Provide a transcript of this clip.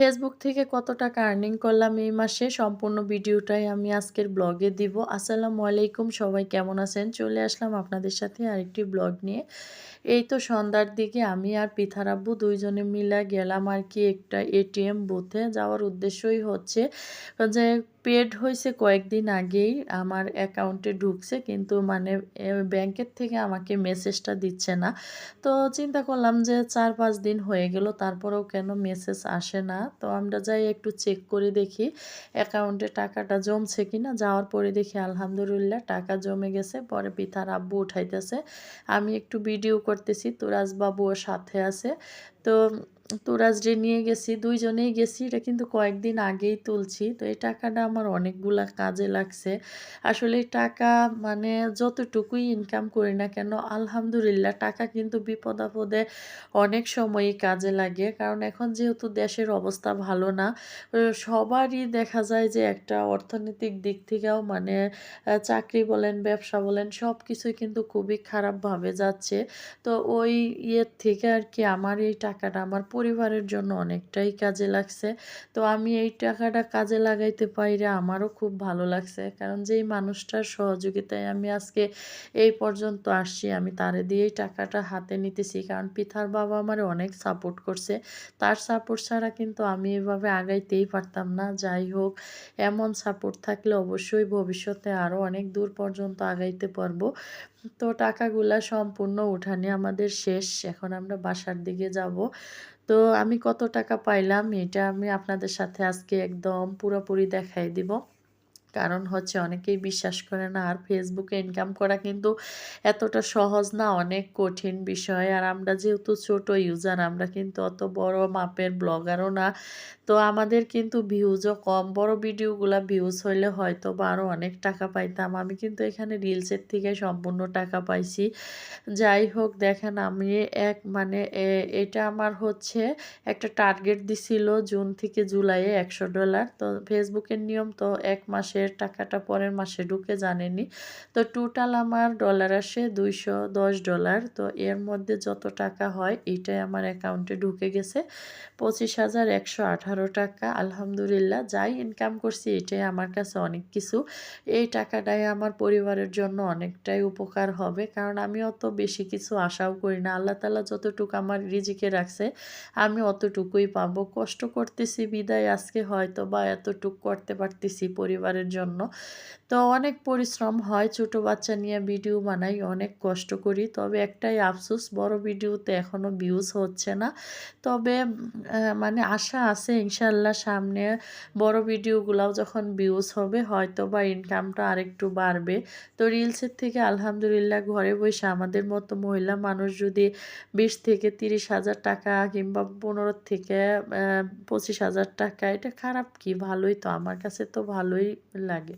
Facebook থেকে কত টাকা আর্নিং করলাম এই মাসে, সম্পূর্ণ ভিডিওটাই আমি আজকের ব্লগে দিব। আসসালামু আলাইকুম, সবাই কেমন আছেন? চলে আসলাম আপনাদের সাথে আরেকটি ব্লগ নিয়ে। এই তো সন্ধ্যার দিকে আমি আর পিথার আব্বু দুইজনে মিলে গেলাম আর কি একটা এটিএম বুথে যাওয়ার উদ্দেশ্যই হচ্ছে যে পেড হয়েছে কয়েকদিন আগেই, আমার অ্যাকাউন্টে ঢুকছে, কিন্তু মানে ব্যাংকের থেকে আমাকে মেসেজটা দিচ্ছে না। তো চিন্তা করলাম যে, চার পাঁচ দিন হয়ে গেল, তারপরেও কেন মেসেজ আসে না? তো আমরা যাই একটু চেক করে দেখি অ্যাকাউন্টে টাকাটা জমছে কি না যাওয়ার পরে দেখি, আলহামদুলিল্লাহ, টাকা জমে গেছে। পরে পিতার আব্বু উঠাইতেছে। আমি একটু ভিডিও করতেছি। তুরাজবাবুও সাথে আছে। তো তোরাজরে নিয়ে গেছি, দুইজনেই গেছি, এটা কিন্তু কয়েকদিন আগেই তুলছি। তো এই টাকাটা আমার অনেকগুলা কাজে লাগছে। আসলে টাকা মানে যতটুকুই ইনকাম করি না কেন, আলহামদুলিল্লাহ টাকা কিন্তু বিপদ আপদে অনেক সময়ই কাজে লাগে। কারণ এখন যেহেতু দেশের অবস্থা ভালো না সবারই দেখা যায় যে একটা অর্থনৈতিক দিক থেকেও মানে চাকরি বলেন, ব্যবসা বলেন সব কিছুই কিন্তু খুবই খারাপভাবে যাচ্ছে। তো ওই ইয়ের থেকে আর কি আমার এই টাকাটা আমার পরিবারের জন্য অনেকটাই কাজে লাগছে। তো আমি এই টাকাটা কাজে লাগাইতে পাইরে আমারও খুব ভালো লাগছে। কারণ যেই মানুষটার সহযোগিতায় আমি আজকে এই পর্যন্ত আসছি, আমি তারে দিয়েই টাকাটা হাতে নিতেছি। কারণ পিথার বাবা আমার অনেক সাপোর্ট করছে। তার সাপোর্ট ছাড়া কিন্তু আমি এভাবে আগাইতেই পারতাম না। যাই হোক, এমন সাপোর্ট থাকলে অবশ্যই ভবিষ্যতে আরও অনেক দূর পর্যন্ত আগাইতে পারব। তো টাকাগুলা সম্পূর্ণ উঠানে আমাদের শেষ। এখন আমরা বাসার দিকে যাব। তো আমি কত টাকা পাইলাম এটা আমি আপনাদের সাথে আজকে একদম পুরোপুরি দেখাই দিব। কারণ হচ্ছে অনেকেই বিশ্বাস করে না, আর ফেসবুকে ইনকাম করা কিন্তু এতটা সহজ না, অনেক কঠিন বিষয়। আর আমরা যেহেতু ছোট ইউজার আমরা কিন্তু অত বড় মাপের ব্লগারও না। তো আমাদের কিন্তু ভিউজও কম। বড় ভিডিওগুলো ভিউজ হইলে হয়তো বা আরও অনেক টাকা পাইতাম। আমি কিন্তু এখানে রিলসের থেকে সম্পূর্ণ টাকা পাইছি। যাই হোক, দেখেন আমি এক মানে এটা আমার হচ্ছে একটা টার্গেট দিছিল জুন থেকে জুলাইয়ে একশো ডলার তো ফেসবুকের নিয়ম তো এক মাসের টাকাটা পরের মাসে ঢুকে জানেনি। তো টোটাল আমার ডলার আসে দুইশো দশ ডলার তো এর মধ্যে যত টাকা হয় এটাই আমার অ্যাকাউন্টে ঢুকে গেছে। পঁচিশ হাজার একশো আঠারো টাকা, আলহামদুলিল্লাহ। যাই ইনকাম করছি, এটাই আমার কাছে অনেক কিছু। এই টাকাটাই আমার পরিবারের জন্য অনেকটাই উপকার হবে। কারণ আমি অত বেশি কিছু আশাও করি না। আল্লাহ তালা যতটুকু আমার রিজিকে রাখছে, আমি অতটুকুই পাবো। কষ্ট করতেছি বিদায়, আজকে হয়তো বা এতটুক করতে পারতেছি পরিবারের জন্য। তো অনেক পরিশ্রম হয়, ছোট বাচ্চা নিয়ে ভিডিও বানাই, অনেক কষ্ট করি। তবে একটাই আফসোস, বড় ভিডিওতে এখনও ভিউজ হচ্ছে না। তবে মানে আশা আছে ইনশাল্লাহ সামনে বড় ভিডিওগুলাও যখন ভিউজ হবে হয়তো বা ইনকামটা আরেকটু বাড়বে। তো রিলসের থেকে আলহামদুলিল্লাহ ঘরে বসে আমাদের মতো মহিলা মানুষ যদি বিশ থেকে তিরিশ হাজার টাকা কিংবা পনেরো থেকে পঁচিশ হাজার টাকা, এটা খারাপ কি? ভালোই তো, আমার কাছে তো ভালোই লাগে